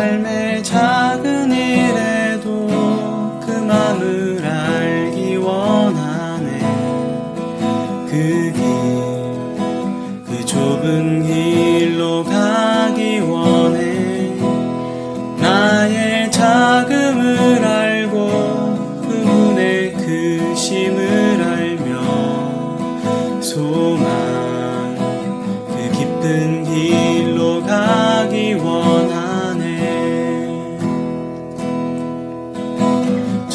삶의 작은 일에도 그 마음을 알기 원하네. 그길그 그 좁은 길로 가기 원해. 나의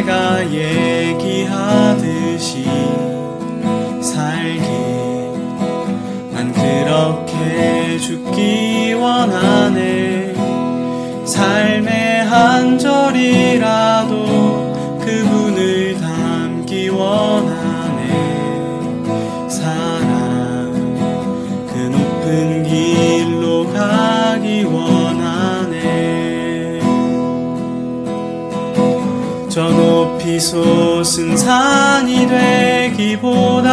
내가 얘기하듯이 살기 난 그렇게 죽기 원하네. 삶의 한 절이 이 솟은 산이 되기보다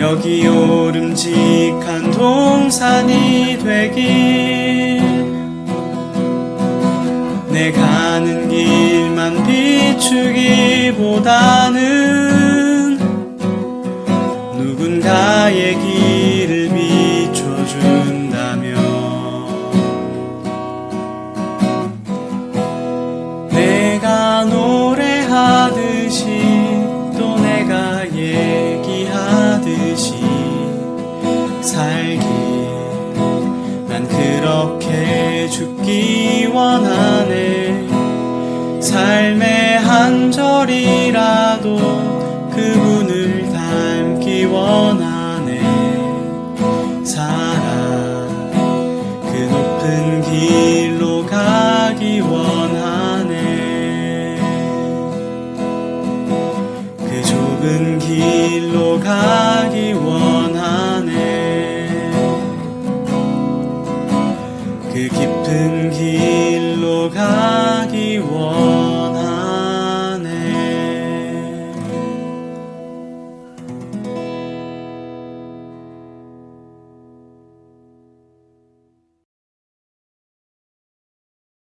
여기 오름직한 동산이 되길 내 가는 길만 비추기보다는 하듯이 살기. 난 그렇게 죽기 원하네. 삶의 한 절이라도 그분을 닮기 원하 좁은 길로 가기 원하네. 그